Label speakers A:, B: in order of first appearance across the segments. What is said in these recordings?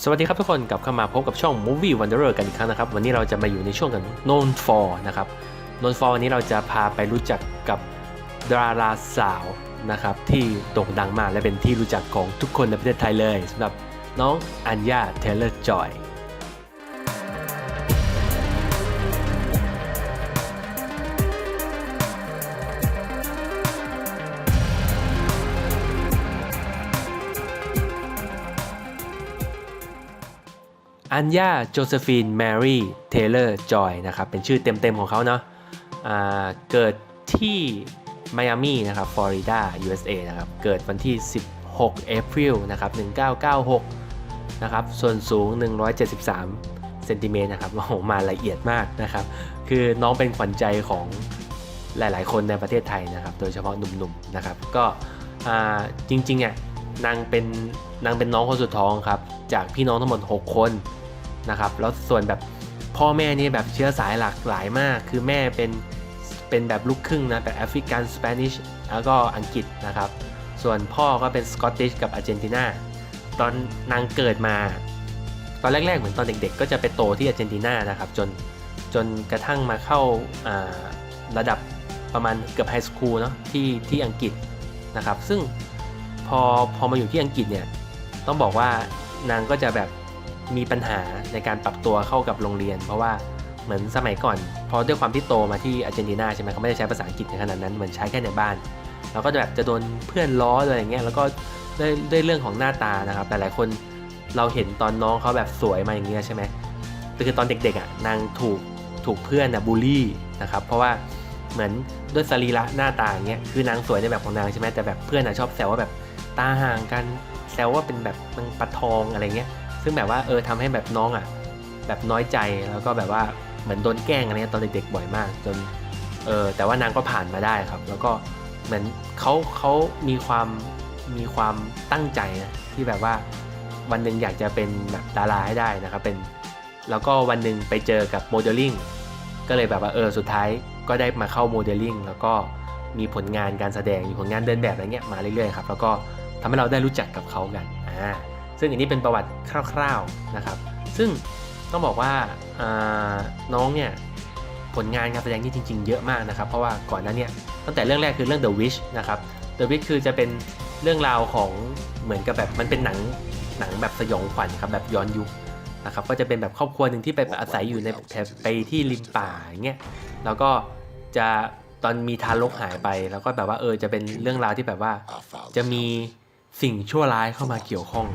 A: สวัสดีครับทุกคนกลับเข้ามาพบกับช่อง Movie Wanderer กันอีกครั้งนะครับ วันนี้เราจะมาอยู่ในช่วงกัน Known for นะครับ Known for วันนี้เราจะพาไปรู้จักกับดาราสาวนะครับที่โด่งดังมากและเป็นที่รู้จักของทุกคนในประเทศไทยเลยสำหรับน้องอัญญาเทเลอร์จอย อัญญาโจเซฟีนแมรี่เทเลอร์จอยนะครับเป็นชื่อเต็มๆของเขาเนาะเกิดที่ไมอามีนะครับฟลอริดา USA นะครับเกิดวันที่ 16เอพริลนะครับ1996นะครับส่วนสูง 173เซนติเมตรนะครับโอ้โหมาละเอียดมากนะครับคือน้องเป็นขวัญใจของหลายๆ คนในประเทศไทยนะครับโดยเฉพาะหนุ่มๆนะครับก็จริงๆอะนางเป็นนางเป็นน้องคนสุดท้องครับจากพี่น้องทั้งหมด 6 คน นะครับ แล้วส่วนแบบพ่อแม่นี่แบบเชื้อสายหลากหลายมาก คือแม่เป็นเป็นแบบลูกครึ่งนะแบบแอฟริกันสเปนิชแล้วก็อังกฤษนะครับ ส่วนพ่อก็เป็นสกอตติชกับอาร์เจนตินาตอนนางเกิดมา ตอนแรก ๆ เหมือนตอนเด็ก ๆ ก็จะไปโตที่อาร์เจนตินานะครับ จนจนกระทั่งมาเข้าาระดับประมาณเกือบไฮสคูลเนาะที่ที่อังกฤษนะครับ ซึ่งพอพอมาอยู่ที่อังกฤษเนี่ยต้องบอกว่านางก็จะแบบ มีปัญหาในการปรับตัวเข้ากับโรงเรียน เพราะว่าเหมือนสมัยก่อนพอด้วยความที่โตมาที่อาร์เจนตินาใช่ไหมเขาไม่ได้ใช้ภาษาอังกฤษในขนาดนั้นเหมือนใช้แค่ในบ้านแล้วก็แบบจะโดนเพื่อนล้ออะไรอย่างเงี้ยแล้วก็ด้วยด้วยเรื่องของหน้าตานะครับหลายๆคนเราเห็นตอนน้องเขาแบบสวยมาอย่างเงี้ยใช่ไหมแต่คือตอนเด็กๆอะนางถูกถูกเพื่อนนะบูลลี่นะครับเพราะว่าเหมือนด้วยสรีระหน้าตาอย่างเงี้ยคือนางสวยในแบบของนางใช่ไหมแต่แบบเพื่อนอะชอบแซวว่าแบบตาห่างกันแซวว่าเป็นแบบมันปลาทองอะไรเงี้ย ซึ่งแบบว่าเออทำให้แบบน้องอะ แบบน้อยใจแล้วก็แบบว่าเหมือนโดนแกล้งอะไรเงี้ยตอนเด็กๆบ่อยมาก จนเออแต่ว่านางก็ผ่านมาได้ครับ แล้วก็เหมือนเขาเขามีความมีความตั้งใจนะที่แบบว่าวันหนึ่งอยากจะเป็นแบบดาราให้ได้นะครับเป็นแล้วก็วันหนึ่งไปเจอกับโมเดลลิ่งก็เลยแบบว่าเออสุดท้ายก็ได้มาเข้าโมเดลลิ่งแล้วก็มีผลงานการแสดงมีผลงานเดินแบบอะไรเงี้ยมาเรื่อยๆครับแล้วก็ทำให้เราได้รู้จักกับเขากันอ่า ซึ่งอันนี้เป็นประวัติคร่าวๆนะครับ ซึ่งต้องบอกว่าาน้องเนี่ยผลงานการแสดงนี่จริง ๆ เยอะมากนะครับ เพราะว่าก่อนหนั้นนี่ยตั้งแต่เรื่องแรกคือเรื่อง The Wish นะครับ The Wish คือจะเป็นเรื่องราวของเหมือนกับแบบมันเป็นหนังหนังแบบสยองขวัญครับแบบย้อนยุคนะครับก็จะเป็นแบบครอบครัวหนึ่งที่ไปอาศัยอยู่ในแไปที่ริมป่าอย่างเงี้ยแล้วก็จะตอนมีทารกหายไป แล้วก็แบบว่าเออจะเป็นเรื่องราวที่แบบว่าจะมีสิ่งชั่วร้ายเข้ามาเกี่ยวข้อง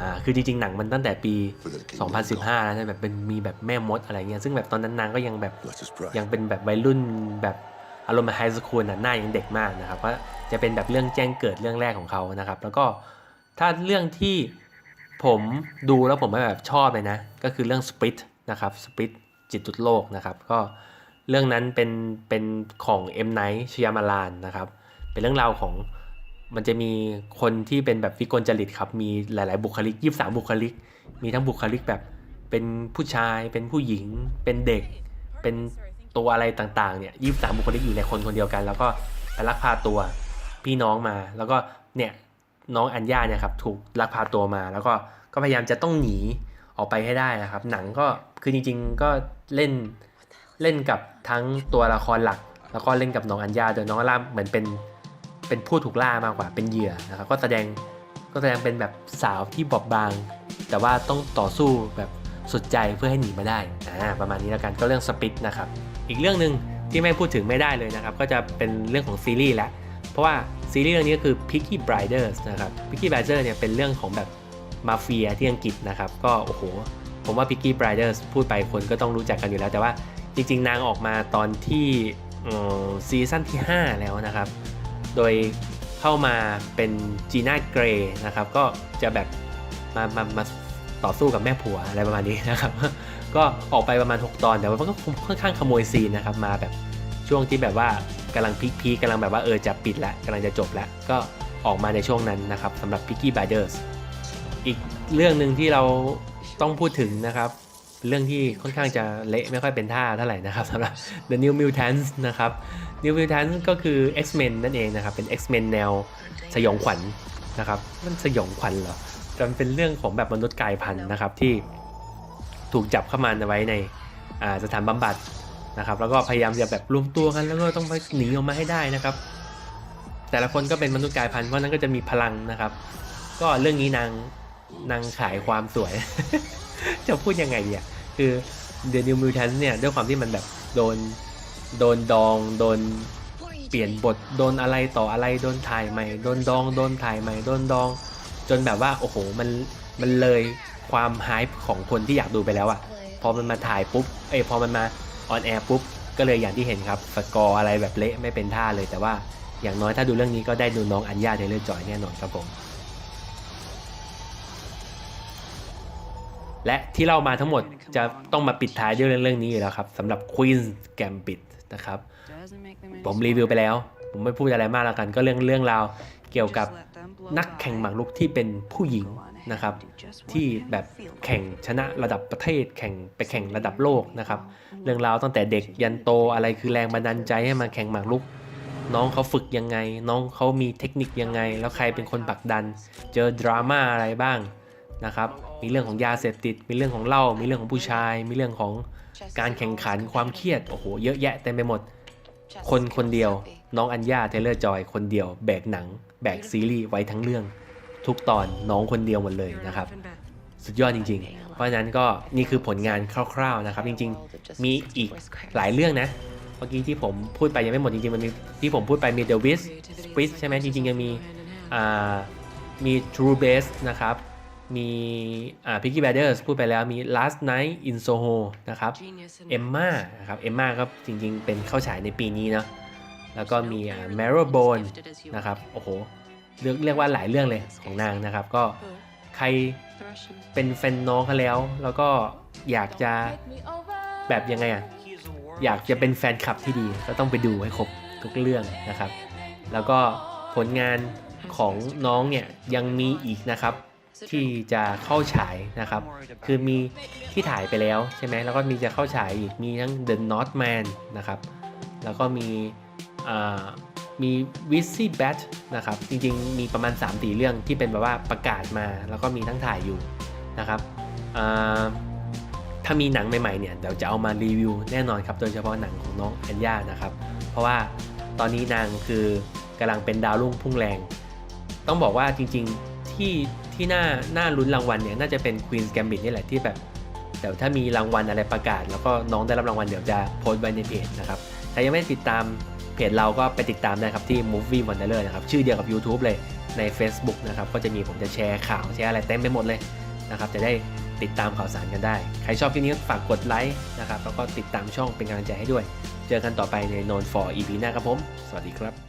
A: อ่าคือจริงๆหนังมันตั้งแต่ปี 2015แล้วนะแบบเป็นมีแบบแม่มดอะไรเงี้ยซึ่งแบบตอนนั้นนางก็ยังแบบยังเป็นแบบวัยรุ่นแบบอารมณ์ไฮสคูลน่ะหน้ายังเด็กมากนะครับก็จะเป็นแบบเรื่องแจ้งเกิดเรื่องแรกของเขานะครับ แล้วก็ถ้าเรื่องที่ผมดูแล้วผมแบบชอบเลยนะ ก็คือเรื่อง Split นะครับ Split จิตตุดโลกนะครับ ก็เรื่องนั้นเป็นเป็นของ M Night ชยามาลานนะครับ เป็นเรื่องราวของ มันจะมีคนที่เป็นแบบวิกลจริตครับ มีหลาย ๆ บุคลิก23บุคลิก มีทั้งบุคลิกแบบเป็นผู้ชาย เป็นผู้หญิง เป็นเด็ก เป็นตัวอะไรต่าง ๆ เนี่ย23บุคลิกอยู่ในคนคนเดียวกัน แล้วก็ไปลักพาตัวพี่น้องมา แล้วก็เนี่ยน้องอัญญาเนี่ยครับถูกลักพาตัวมา แล้วก็ก็พยายามจะต้องหนีออกไปให้ได้นะครับ หนังก็คือจริง ๆ ก็เล่นเล่นกับทั้งตัวละครหลัก แล้วก็เล่นกับน้องอัญญาโดยน้องอัญญาเหมือนเป็น เป็นผู้ถูกล่ามากกว่าเป็นเหยื่อนะครับก็แสดงก็แสดงเป็นแบบสาวที่บอบบาง แต่ว่าต้องต่อสู้แบบสุดใจเพื่อให้หนีมาได้อ่าประมาณนี้แล้วกันก็เรื่องสปิทนะครับอีกเรื่องหนึ่งที่ไม่พูดถึงไม่ได้เลยนะครับก็จะเป็นเรื่องของซีรีส์แล้วเพราะว่าซีรีส์เรื่องนี้ก็คือ Picky Blinders นะครับ Picky Blinders เนี่ยเป็นเรื่องของแบบมาเฟียที่อังกฤษนะครับก็โอ้โหผมว่า Picky Blinders พูดไปคนก็ต้องรู้จักกันอยู่แล้วแต่ว่าจริง ๆ นางออกมาตอนที่ซีซั่นที่ 5 แล้วนะครับ โดยเข้ามาเป็นจีน่าเกรย์นะครับ ก็จะแบบมามามาต่อสู้กับแม่ผัวอะไรประมาณนี้นะครับ ก็ออกไปประมาณ 6 ตอน แต่ว่ามันก็ค่อนข้างขโมยซีนนะครับ มาแบบช่วงที่แบบว่ากำลังพีคพีกำลังแบบว่าเออจะปิดแล้วกำลังจะจบแล้วก็ออกมาในช่วงนั้นนะครับสำหรับ Picky Blinders อีกเรื่องหนึ่งที่เราต้องพูดถึงนะครับ เรื่องที่ค่อนข้างจะเละไม่ค่อยเป็นท่าเท่าไหร่นะครับสำหรับ The New Mutants นะครับ New Mutants ก็คือ X-Men นั่นเองนะครับ เป็น X-Men แนวสยองขวัญนะครับ มันสยองขวัญเหรอจนเป็นเรื่องของแบบมนุษย์กายพันธุ์นะครับที่ถูกจับเข้ามาไว้ในสถานบำบัดนะครับ แล้วก็พยายามจะแบบรวมตัวกันแล้วก็ต้องไปหนีออกมาให้ได้นะครับ แต่ละคนก็เป็นมนุษย์กายพันธุ์เพราะฉะนั้นก็จะมีพลังนะครับ ก็เรื่องนี้นางนางขายความสวย จะพูดยังไงดีอะคือ The New Mutant เนี่ยด้วยความที่มันแบบโดนโดนดอง โดนเปลี่ยนบทโดนอะไรต่ออะไรโดนถ่ายใหม่โดนดองโดนถ่ายใหม่โดนดอง จนแบบว่าโอ้โหมันมันเลยความไฮป์ของคนที่อยากดูไปแล้วอะพอมันมาถ่ายปุ๊บเอ้ยพอมันมาออนแอร์ปุ๊บก็เลยอย่างที่เห็นครับสกอร์อะไรแบบเละไม่เป็นท่าเลยแต่ว่าอย่างน้อยถ้าดูเรื่องนี้ก็ได้ดูน้องอัญญาเทเลอร์จอยแน่นอนครับผม และที่เล่ามาทั้งหมดจะต้องมาปิดท้ายด้วยเรื่องนี้อยู่แล้วครับสำหรับ Queen Gambit นะครับผมรีวิวไปแล้ว ผมไม่พูดอะไรมากแล้วกัน ก็เรื่องเรื่องราวเกี่ยวกับนักแข่งหมากรุกที่เป็นผู้หญิงนะครับ ที่แบบแข่งชนะระดับประเทศ แข่งไปแข่งระดับโลกนะครับ เรื่องราวตั้งแต่เด็กยันโตอะไรคือแรงบันดาลใจให้มาแข่งหมากรุก น้องเขาฝึกยังไง น้องเขามีเทคนิคยังไง แล้วใครเป็นคนผลักดัน เจอดราม่าอะไรบ้าง นะครับ มีเรื่องของยาเสพติด มีเรื่องของเหล้า มีเรื่องของผู้ชาย มีเรื่องของการแข่งขัน ความเครียด โอ้โห เยอะแยะเต็มไปหมด คนคนเดียว น้องอัญญาเทเลอร์จอย คนเดียว แบกหนัง แบกซีรีส์ไว้ทั้งเรื่อง ทุกตอนน้องคนเดียวหมดเลยนะครับ สุดยอดจริง ๆ เพราะฉะนั้นก็นี่คือผลงานคร่าว ๆนะครับ จริง ๆ มีอีกหลายเรื่องนะ เมื่อกี้ที่ผมพูดไปยังไม่หมดจริงๆ มันมีที่ผมพูดไปมี The Wiz Squiz ใช่ไหมจริงๆยังมีอ่ามี True Base นะครับ มีอ่า Picky Blinders พูดไปแล้วมี Last Night in Soho นะครับเอมม่านะครับเอมม่าก็จริงๆ เป็นเข้าฉายในปีนี้เนาะแล้วก็มีอ่า Marrowbone นะครับโอ้โหเรียกเรียกว่าหลายเรื่องเลยของนางนะครับ ก็ใครเป็นแฟนน้องเขาแล้ว แล้วก็อยากจะแบบยังไงอะอยากจะเป็นแฟนคลับที่ดีก็ต้องไปดูให้ครบทุกเรื่องนะครับ แล้วก็ผลงานของน้องเนี่ยยังมีอีกนะครับ ที่จะเข้าฉายนะครับ คือมีที่ถ่ายไปแล้วใช่ไหมแล้วก็มีจะเข้าฉายอีกมีทั้ง The Northman นะครับ แล้วก็มีอ่ามี w i z z y Bat นะครับ จริงๆ มีประมาณ 3 4 เรื่องที่เป็นแบบว่าประกาศมา แล้วก็มีทั้งถ่ายอยู่นะครับอ่าถ้ามีหนังใหม่ๆเนี่ยเดี๋ยวจะเอามารีวิวแน่นอนครับ โดยเฉพาะหนังของน้องแอนย่านะครับ เพราะว่าตอนนี้นางคือกำลังเป็นดาวรุ่งพุ่งแรง ต้องบอกว่าจริง ๆ ที่ที่น่าน่าลุ้นรางวัลเนี่ยน่าจะเป็น Queen's Gambit นี่แหละที่แบบเดี๋ยวถ้ามีรางวัลอะไรประกาศ แล้วก็น้องได้รับรางวัลเดี๋ยวจะโพสต์ไว้ในเพจนะครับใครยังไม่ติดตามเพจเราก็ไปติดตามได้ครับที่ Movie Wanderer นะครับชื่อเดียวกับ YouTube เลยใน Facebook นะครับก็จะมีผมจะแชร์ข่าวแชร์อะไรเต็มไปหมดเลยนะครับจะได้ติดตามข่าวสารกันได้ ใครชอบคลิปนี้ก็ฝากกดไลค์นะครับแล้วก็ติดตามช่องเป็นกำลังใจให้ด้วย เจอกันต่อไปใน Non for EP หน้าครับผม สวัสดีครับ